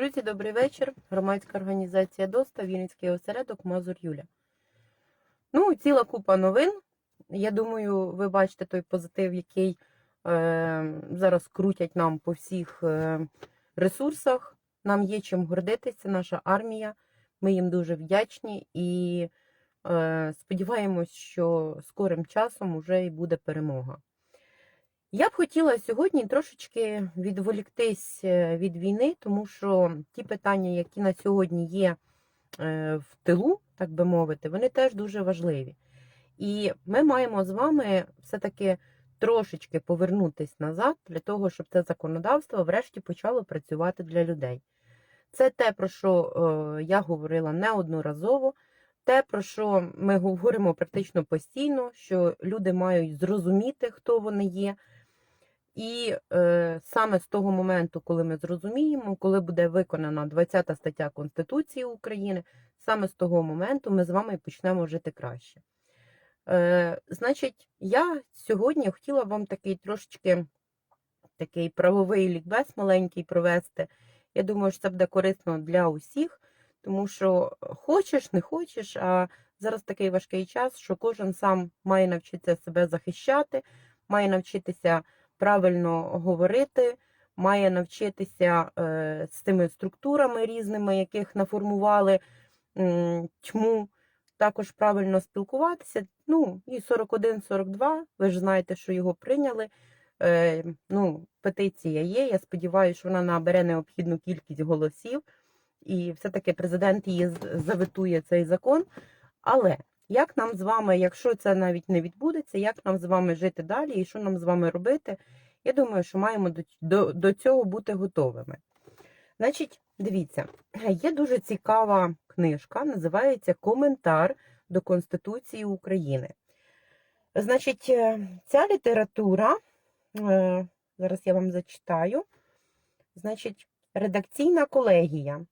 Друзі, добрий вечір. Громадська організація ДОСТА, Вінницький осередок Мазур Юля. Ну, ціла купа новин. Я думаю, ви бачите той позитив, який е, зараз крутять нам по всіх е, ресурсах. Нам є чим гордитися, наша армія. Ми їм дуже вдячні і е, сподіваємось, що скорим часом уже і буде перемога. Я б хотіла сьогодні трошечки відволіктись е, від війни, тому що ті питання, які на сьогодні є е, в тилу, так би мовити, вони теж дуже важливі. І ми маємо з вами все-таки трошечки повернутись назад для того, щоб це законодавство врешті почало працювати для людей. Це те, про що е, я говорила неодноразово, те, про що ми говоримо практично постійно, що люди мають зрозуміти, хто вони є. І е, саме з того моменту, коли ми зрозуміємо, коли буде виконана 20 стаття Конституції України, саме з того моменту ми з вами почнемо жити краще. Е, Значить, я сьогодні хотіла вам такий трошечки такий правовий лікбез маленький провести. Я думаю, що це буде корисно для усіх, тому що хочеш, не хочеш, а зараз такий важкий час, що кожен сам має навчитися себе захищати, має навчитися правильно говорити, має навчитися е, з тими структурами різними, яких наформували тьму, також правильно спілкуватися. Ну, і 41-42, ви ж знаєте, що його прийняли. Е, ну, Петиція є. Я сподіваюся, що вона набере необхідну кількість голосів, і все-таки президент її з- заветує цей закон. Але як нам з вами, якщо це навіть не відбудеться, як нам з вами жити далі і що нам з вами робити? Я думаю, що маємо до, до, до цього бути готовими. Значить, дивіться, є дуже цікава книжка, називається Коментар до Конституції України. Значить, е, ця література, е, зараз я вам зачитаю, значить, редакційна колегія.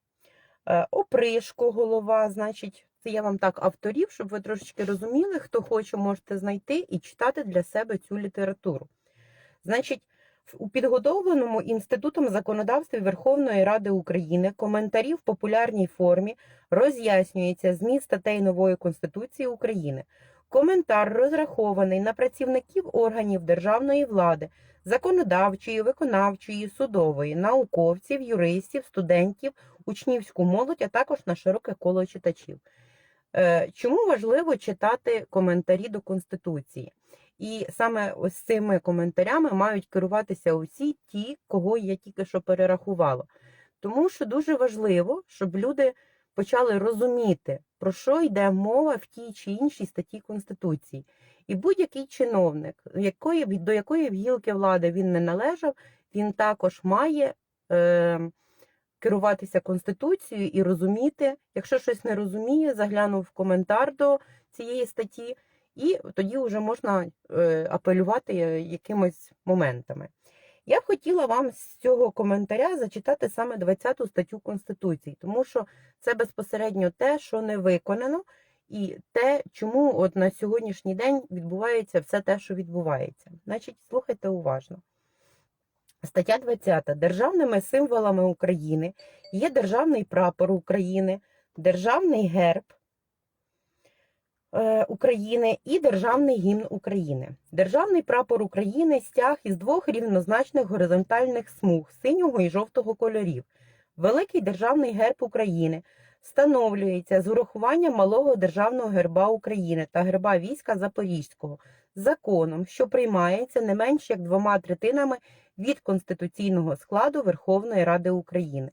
Е, Опришко, голова, значить, це я вам так авторів, щоб ви трошечки розуміли, хто хоче, можете знайти і читати для себе цю літературу. Значить, у підготовленому Інститутом законодавства Верховної Ради України коментарі в популярній формі роз'яснюється зміст статей нової Конституції України. Коментар розрахований на працівників органів державної влади, законодавчої, виконавчої, судової, науковців, юристів, студентів, учнівську молодь, а також на широке коло читачів. Е, Чому важливо читати коментарі до Конституції? І саме ось цими коментарями мають керуватися усі ті, кого я тільки що перерахувала. Тому що дуже важливо, щоб люди почали розуміти, про що йде мова в тій чи іншій статті Конституції. І будь-який чиновник, якої, до якої б гілки влади він не належав, він також має е, керуватися Конституцією і розуміти, якщо щось не розуміє, заглянув в коментар до цієї статті, і тоді вже можна е, апелювати е, якимось моментами. Я б хотіла вам з цього коментаря зачитати саме 20 статтю Конституції, тому що це безпосередньо те, що не виконано, і те, чому от на сьогоднішній день відбувається все те, що відбувається. Значить, слухайте уважно. Стаття 20. Державними символами України є державний прапор України, державний герб е, України і державний гімн України. Державний прапор України стяг із двох рівнозначних горизонтальних смуг синього і жовтого кольорів. Великий державний герб України встановлюється з урахуванням малого державного герба України та герба війська Запорізького законом, що приймається не менш як двома третинами від конституційного складу Верховної Ради України.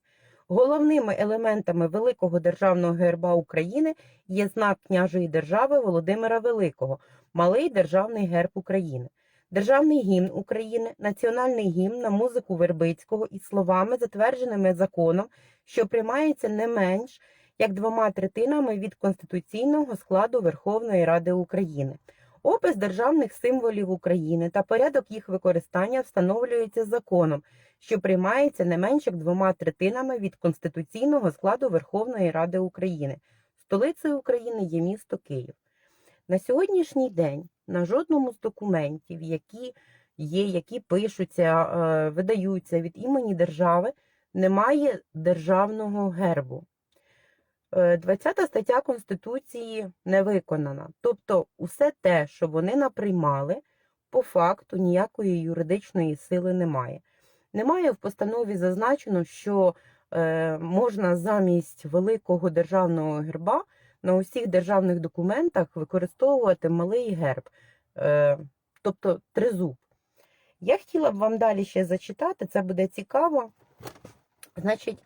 Головними елементами великого державного герба України є знак княжої держави Володимира Великого, малий державний герб України, державний гімн України, національний гімн на музику Вербицького із словами, затвердженими законом, що приймається не менш як двома третинами від конституційного складу Верховної Ради України. Опис державних символів України та порядок їх використання встановлюється законом, що приймається не менш як двома третинами від конституційного складу Верховної Ради України. Столицею України є місто Київ. На сьогоднішній день на жодному з документів, які є, які пишуться, е, видаються від імені держави, немає державного гербу. Е, 20 стаття Конституції не виконана. Тобто, усе те, що вони наприймали, по факту ніякої юридичної сили немає. Немає в постанові зазначено, що е, можна замість великого державного герба на усіх державних документах використовувати малий герб, е, тобто тризуб. Я хотіла б вам далі ще зачитати, це буде цікаво. Значить,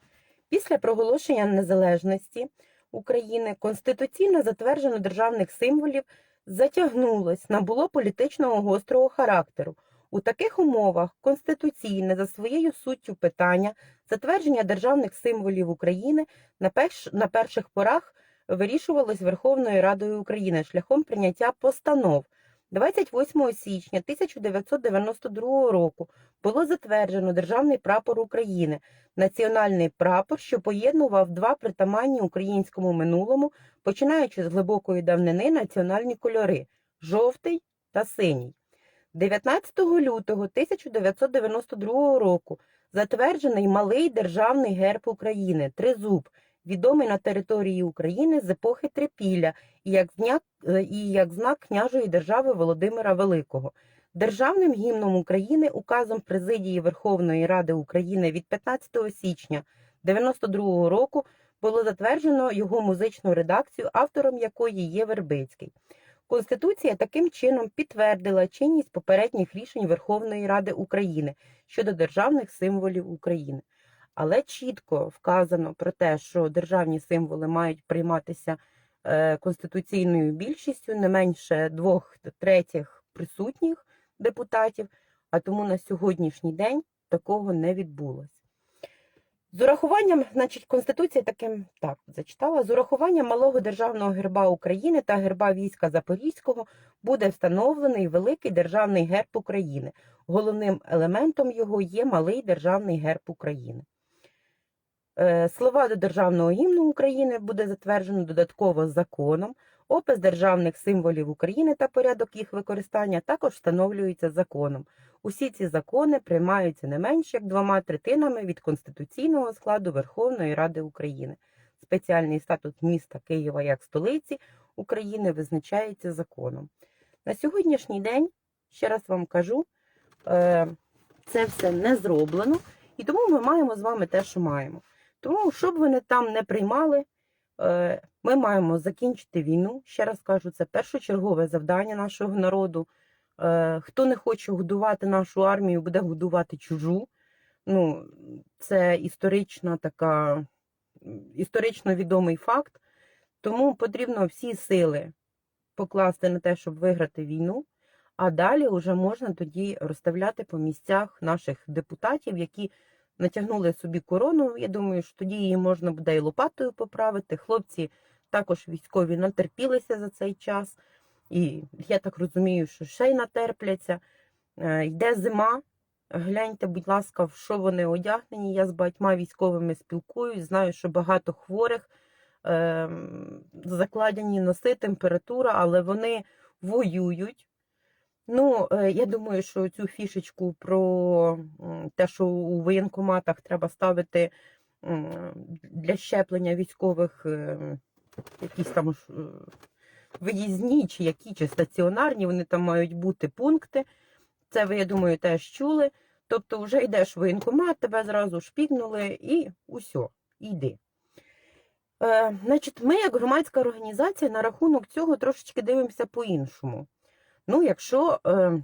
після проголошення незалежності України конституційно затверджено державних символів затягнулось, набуло політичного гострого характеру. У таких умовах конституційне за своєю суттю питання затвердження державних символів України на, перш, на перших порах вирішувалось Верховною Радою України шляхом прийняття постанов. 28 січня 1992 року було затверджено Державний прапор України, національний прапор, що поєднував два притаманні українському минулому, починаючи з глибокої давнини національні кольори жовтий та синій. 19 лютого 1992 року затверджений малий державний герб України Тризуб, відомий на території України з епохи Трипілля і як знак, і як знак княжої держави Володимира Великого. Державним гімном України указом Президії Верховної Ради України від 15 січня 1992 року було затверджено його музичну редакцію, автором якої є Вербицький. Конституція таким чином підтвердила чинність попередніх рішень Верховної Ради України щодо державних символів України. Але чітко вказано про те, що державні символи мають прийматися е, конституційною більшістю не менше двох третіх присутніх депутатів, а тому на сьогоднішній день такого не відбулося. З урахуванням, значить, Конституція таким так зачитала, з урахуванням малого державного герба України та герба війська Запорізького буде встановлений великий державний герб України. Головним елементом його є малий державний герб України. Е, Слова до державного гімну України буде затверджено додатково законом. Опис державних символів України та порядок їх використання також встановлюється законом. Усі ці закони приймаються не менш як двома третинами від конституційного складу Верховної Ради України. Спеціальний статус міста Києва як столиці України визначається законом. На сьогоднішній день, ще раз вам кажу, е, це все не зроблено, і тому ми маємо з вами те, що маємо. Тому, щоб вони там не приймали, е, ми маємо закінчити війну. Ще раз кажу, це першочергове завдання нашого народу. Е, Хто не хоче годувати нашу армію, буде годувати чужу. Ну, це історична така, історично відомий факт. Тому потрібно всі сили покласти на те, щоб виграти війну. А далі вже можна тоді розставляти по місцях наших депутатів, які натягнули собі корону. Я думаю, що тоді її можна буде і лопатою поправити. Хлопці також військові натерпілися за цей час. І я так розумію, що ще й натерпляться. Е, Йде зима. Гляньте, будь ласка, в що вони одягнені. Я з багатьма військовими спілкуюсь, знаю, що багато хворих е, закладені носи, температура, але вони воюють. Ну, е, я думаю, що цю фішечку про те, що у воєнкоматах треба ставити для щеплення військових е, якісь там е, виїзні, чи які, чи стаціонарні, вони там мають бути пункти. Це ви, я думаю, теж чули. Тобто, вже йдеш в воєнкомат, тебе зразу шпігнули і усьо, йди. Е, значить, ми, як громадська організація, на рахунок цього трошечки дивимося по-іншому. Ну, якщо е,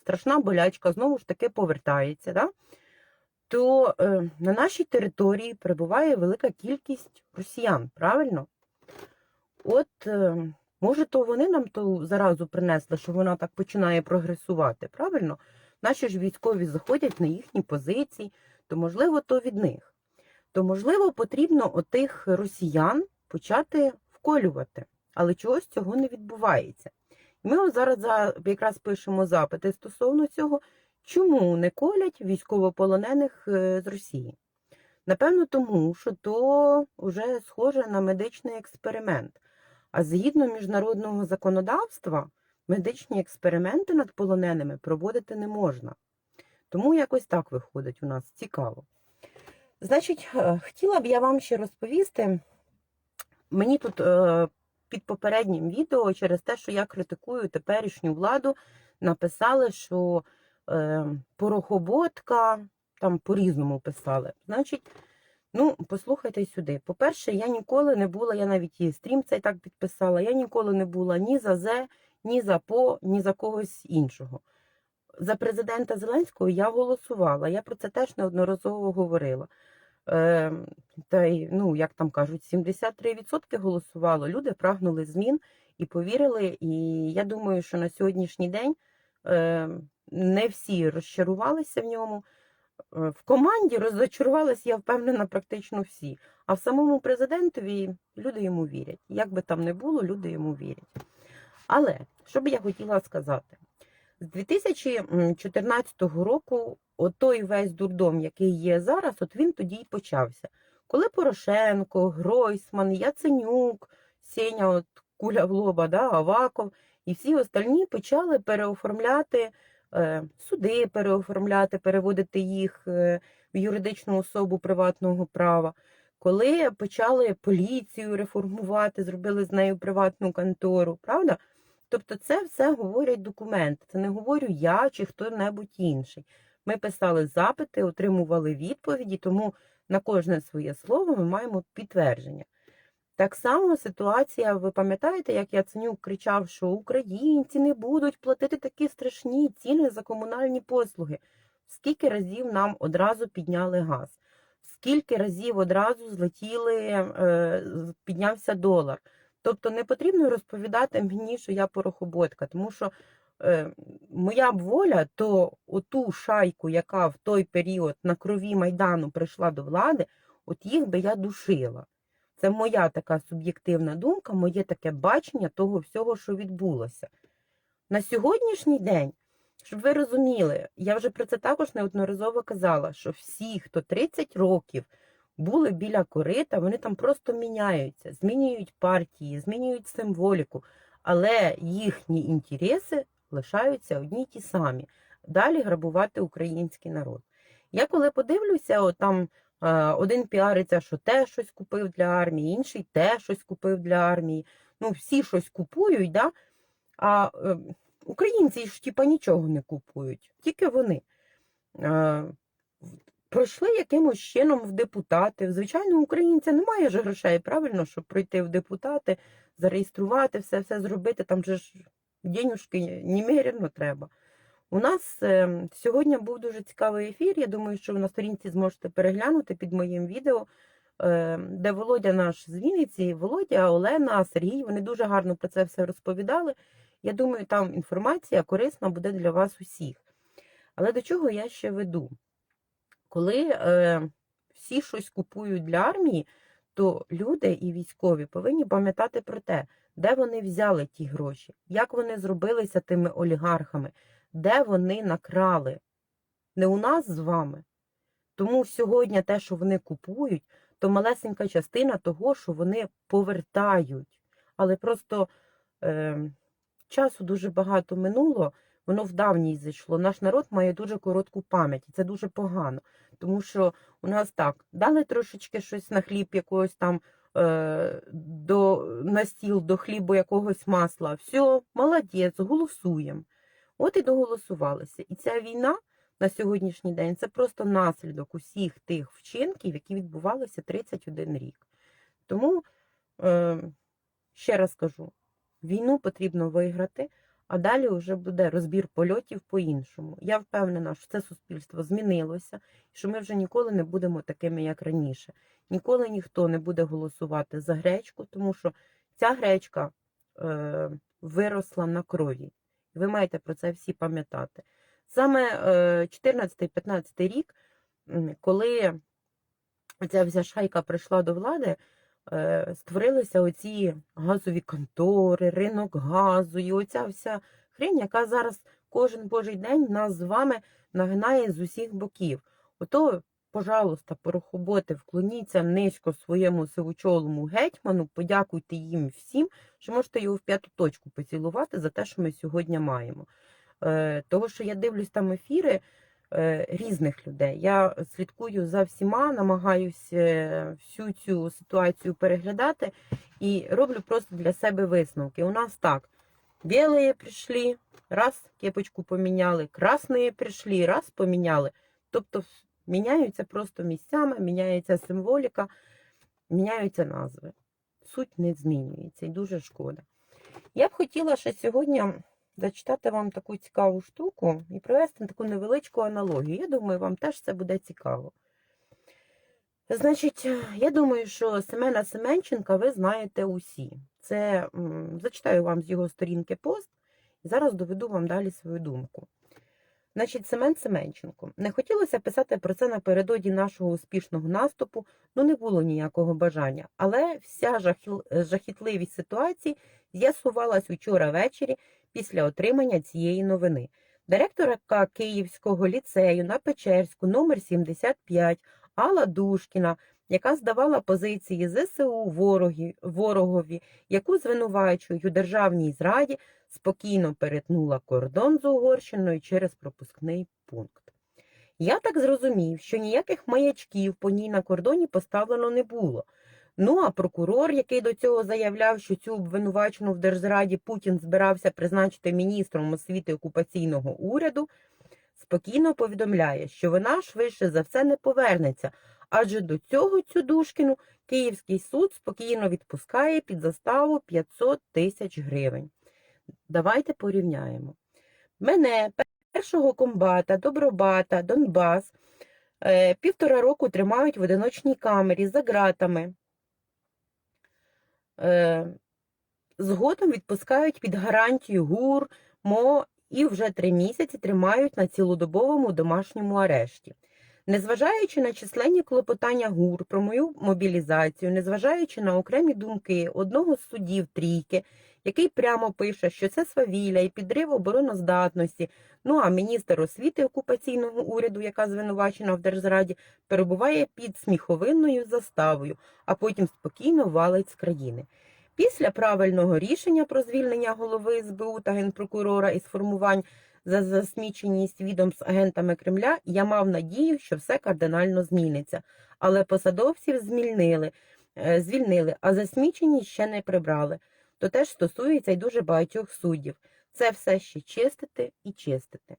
страшна болячка знову ж таки повертається, да, то е, на нашій території перебуває велика кількість росіян, правильно? От, е, може, то вони нам ту заразу принесли, що вона так починає прогресувати, правильно? Наші ж військові заходять на їхні позиції, то, можливо, то від них. То, можливо, потрібно отих росіян почати вколювати, але чогось цього не відбувається. Ми ось зараз за- якраз пишемо запити стосовно цього, чому не колять військовополонених е, з Росії. Напевно, тому що то вже схоже на медичний експеримент. А згідно міжнародного законодавства, медичні експерименти над полоненими проводити не можна. Тому якось так виходить у нас цікаво. Значить, е, хотіла б я вам ще розповісти. Мені тут е, під попереднім відео через те, що я критикую теперішню владу, написали, що е, порохоботка, там по-різному писали. Значить, ну, послухайте сюди. По-перше, я ніколи не була, я навіть і стрім цей так підписала, я ніколи не була ні за ЗЕ, ні за ПО, ні за когось іншого. За президента Зеленського я голосувала. Я про це теж неодноразово говорила. Е, та й, ну, як там кажуть, 73% голосувало. Люди прагнули змін і повірили. І я думаю, що на сьогоднішній день е, не всі розчарувалися в ньому. Е, В команді розчарувалися, я впевнена, практично всі. А в самому президентові люди йому вірять. Як би там не було, люди йому вірять. Але що би я хотіла сказати? З 2014 року отой весь дурдом, який є зараз, от він тоді й почався. Коли Порошенко, Гройсман, Яценюк, Сеня, от Куля в лоба, да, Аваков і всі остальні почали переоформляти е, суди, переоформляти, переводити їх е, в юридичну особу приватного права. Коли почали поліцію реформувати, зробили з нею приватну контору, правда? Тобто це все говорять документи. Це не говорю я чи хто-небудь інший. Ми писали запити, отримували відповіді, тому на кожне своє слово ми маємо підтвердження. Так само ситуація, ви пам'ятаєте, як Яценюк кричав, що українці не будуть платити такі страшні ціни за комунальні послуги. Скільки разів нам одразу підняли газ? Скільки разів одразу злетіли, е, піднявся долар? Тобто не потрібно розповідати мені, що я порохоботка, тому що моя б воля, то оту шайку, яка в той період на крові Майдану прийшла до влади, от їх би я душила. Це моя така суб'єктивна думка, моє таке бачення того всього, що відбулося. На сьогоднішній день, щоб ви розуміли, я вже про це також неодноразово казала, що всі, хто 30 років були біля корита, вони там просто міняються, змінюють партії, змінюють символіку, але їхні інтереси лишаються одні й ті самі. Далі грабувати український народ. Я коли подивлюся, от там е, один піариться, що те щось купив для армії, інший те щось купив для армії. Ну, всі щось купують, да? а е, українці ж типа нічого не купують, тільки вони. Е, пройшли якимось чином в депутати. Звичайно, українця немає ж грошей, правильно, щоб пройти в депутати, зареєструвати все, все зробити. Там же ж денюжки немерено треба. У нас е, сьогодні був дуже цікавий ефір. Я думаю, що ви на сторінці зможете переглянути під моїм відео, е, де Володя наш з Вінниці, Володя, Олена, Сергій. Вони дуже гарно про це все розповідали. Я думаю, там інформація корисна буде для вас усіх. Але до чого я ще веду? Коли е, всі щось купують для армії, то люди і військові повинні пам'ятати про те, де вони взяли ті гроші, як вони зробилися тими олігархами, де вони накрали. Не у нас з вами. Тому сьогодні те, що вони купують, то малесенька частина того, що вони повертають. Але просто е, часу дуже багато минуло, воно в давній зайшло. Наш народ має дуже коротку пам'ять, і це дуже погано. Тому що у нас так, дали трошечки щось на хліб якогось там до, на стіл до хлібу якогось масла. Все, молодець, голосуємо. От і доголосувалися. І ця війна на сьогоднішній день це просто наслідок усіх тих вчинків, які відбувалися 31 рік. Тому, е, ще раз кажу, війну потрібно виграти. А далі вже буде розбір польотів по-іншому. Я впевнена, що це суспільство змінилося, і що ми вже ніколи не будемо такими, як раніше. Ніколи ніхто не буде голосувати за гречку, тому що ця гречка е, виросла на крові. Ви маєте про це всі пам'ятати. Саме е, 14-15 рік, коли ця вся шайка прийшла до влади, Е, створилися оці газові контори, ринок газу, і оця вся хрень, яка зараз кожен божий день нас з вами нагинає з усіх боків. Ото, пожалуйста, порохоботи, вклоніться низько своєму сивочолому гетьману, подякуйте їм всім, що можете його в п'яту точку поцілувати за те, що ми сьогодні маємо. Е, Того, що я дивлюсь там ефіри. Е, різних людей. Я слідкую за всіма, намагаюся всю цю ситуацію переглядати і роблю просто для себе висновки. У нас так: білі прийшли, раз кепочку поміняли, красні прийшли, раз поміняли. Тобто міняються просто місцями, міняється символіка, міняються назви. Суть не змінюється і дуже шкода. Я б хотіла ще сьогодні зачитати вам таку цікаву штуку і провести таку невеличку аналогію. Я думаю, вам теж це буде цікаво. Значить, я думаю, що Семена Семенченка ви знаєте усі. Це зачитаю вам з його сторінки пост і зараз доведу вам далі свою думку. Значить, Семен Семенченко. Не хотілося писати про це напередодні нашого успішного наступу, ну не було ніякого бажання. Але вся жахітливість ситуації з'ясувалась учора ввечері після отримання цієї новини. Директорка Київського ліцею на Печерську номер 75 Алла Душкіна, яка здавала позиції ЗСУ ворогі, ворогові, яку звинувачують у державній зраді, спокійно перетнула кордон з Угорщиною через пропускний пункт. Я так зрозумів, що ніяких маячків по ній на кордоні поставлено не було. Ну а прокурор, який до цього заявляв, що цю обвинувачену в держзраді Путін збирався призначити міністром освіти окупаційного уряду, спокійно повідомляє, що вона швидше за все не повернеться, адже до цього цю Душкіну Київський суд спокійно відпускає під заставу 500 тисяч гривень. Давайте порівняємо. Мене, першого комбата, Добробата, Донбас, е, півтора року тримають в одиночній камері за ґратами. Е, Згодом відпускають під гарантію ГУР, МО і вже три місяці тримають на цілодобовому домашньому арешті. Незважаючи на численні клопотання ГУР про мою мобілізацію, незважаючи на окремі думки одного з суддів трійки, який прямо пише, що це свавілля і підрив обороноздатності. Ну а міністр освіти окупаційного уряду, яка звинувачена в держзраді, перебуває під сміховинною заставою, а потім спокійно валить з країни. Після правильного рішення про звільнення голови СБУ та генпрокурора із формувань за засміченість відомств агентами Кремля, я мав надію, що все кардинально зміниться. Але посадовців змільнили, е, звільнили, а засміченість ще не прибрали. То теж стосується й дуже багатьох суддів. Це все ще чистити і чистити.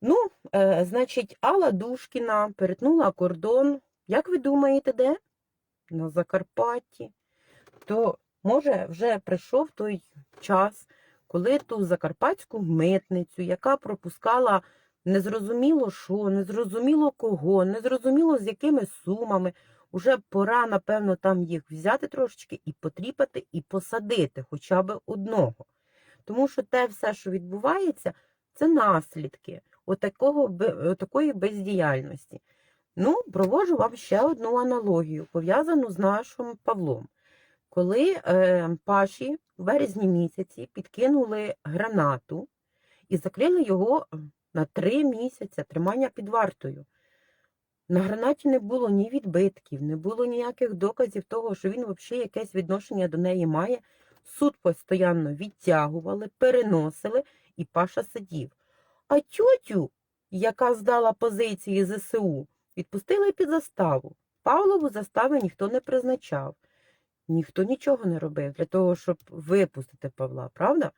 Ну, е, значить, Алла Душкіна перетнула кордон. Як ви думаєте, де? На Закарпатті. То, може, вже прийшов той час, коли ту закарпатську митницю, яка пропускала незрозуміло що, незрозуміло кого, незрозуміло з якими сумами, уже пора, напевно, там їх взяти трошечки і потріпати, і посадити хоча б одного. Тому що те все, що відбувається, це наслідки отакого, отакої бездіяльності. Ну, проводжу вам ще одну аналогію, пов'язану з нашим Павлом. Коли е, Паші в березні місяці підкинули гранату і закрили його на три місяці тримання під вартою. На гранаті не було ні відбитків, не було ніяких доказів того, що він взагалі якесь відношення до неї має. Суд постійно відтягували, переносили, і Паша сидів. А тьотю, яка здала позиції ЗСУ, відпустили під заставу. Павлову застави ніхто не призначав. Ніхто нічого не робив для того, щоб випустити Павла, правда?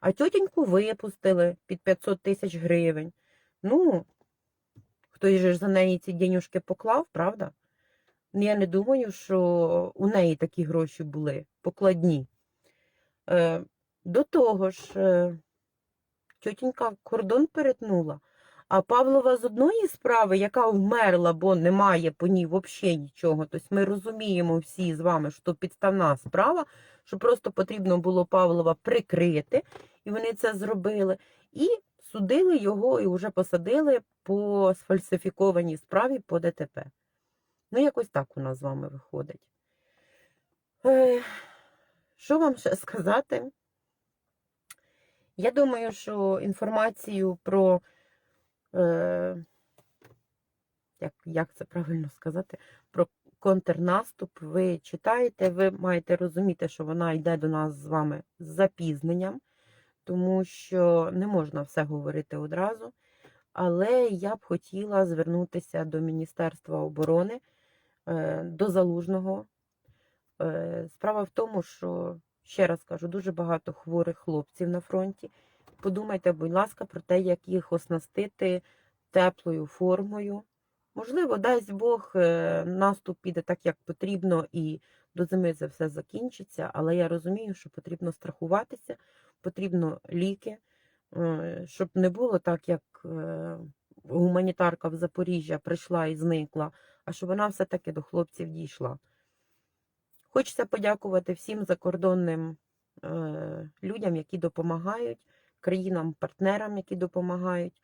А тьотеньку випустили під 500 тисяч гривень. Ну, хтось же за неї ці денюжки поклав, правда? Ну, Я не думаю, що у неї такі гроші були покладні. Е, до того ж, е, кордон перетнула, а Павлова з одної справи, яка вмерла, бо немає по ній взагалі нічого. Тобто ми розуміємо всі з вами, що підставна справа, що просто потрібно було Павлова прикрити, і вони це зробили. І судили його і вже посадили по сфальсифікованій справі по ДТП. Ну, якось так у нас з вами виходить. Е, що вам ще сказати? Я думаю, що інформацію про, е, як, як це правильно сказати, про контрнаступ ви читаєте, ви маєте розуміти, що вона йде до нас з вами з запізненням, тому що не можна все говорити одразу. Але я б хотіла звернутися до Міністерства оборони, е, до залужного. Е, Справа в тому, що, ще раз кажу, дуже багато хворих хлопців на фронті. Подумайте, будь ласка, про те, як їх оснастити теплою формою. Можливо, дасть Бог, е, наступ піде так, як потрібно, і до зими це все закінчиться. Але я розумію, що потрібно страхуватися, потрібно ліки, е, щоб не було так, як е, гуманітарка в Запоріжжя прийшла і зникла, а щоб вона все-таки до хлопців дійшла. Хочеться подякувати всім закордонним людям, які допомагають, країнам-партнерам, які допомагають.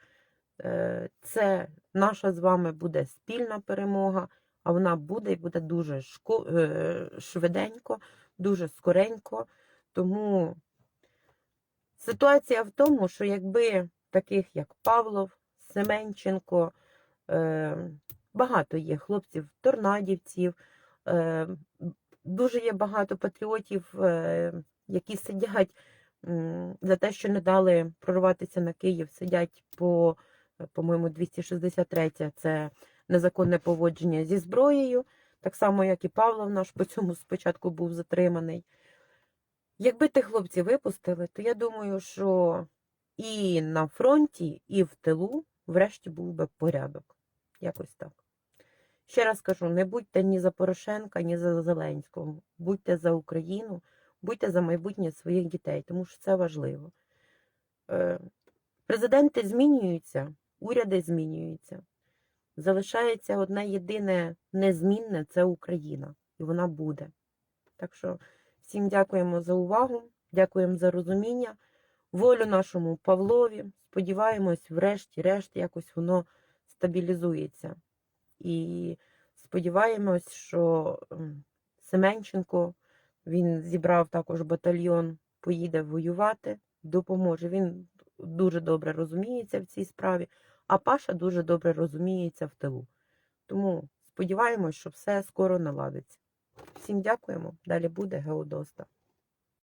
Е, Це наша з вами буде спільна перемога, а вона буде і буде дуже шко, е, швиденько, дуже скоренько. Тому ситуація в тому, що якби таких, як Павлов, Семенченко, е, багато є хлопців, торнадівців, дуже є багато патріотів, які сидять за те, що не дали прорватися на Київ, сидять по, по-моєму, 263 це незаконне поводження зі зброєю, так само, як і Павлов наш по цьому спочатку був затриманий. Якби тих хлопців випустили, то я думаю, що і на фронті, і в тилу, врешті, був би порядок. Якось так. Ще раз кажу: не будьте ні за Порошенка, ні за Зеленського. Будьте за Україну, будьте за майбутнє своїх дітей, тому що це важливо. Е, Президенти змінюються, уряди змінюються. Залишається одне єдине незмінне це Україна, і вона буде. Так що всім дякуємо за увагу, дякуємо за розуміння, волю нашому Павлові. Сподіваємось, врешті-решт, якось воно стабілізується. І сподіваємось, що Семенченко він зібрав також батальйон, поїде воювати, допоможе. Він дуже добре розуміється в цій справі, а Паша дуже добре розуміється в тилу. Тому сподіваємось, що все скоро наладиться. Всім дякуємо. Далі буде Геодоста.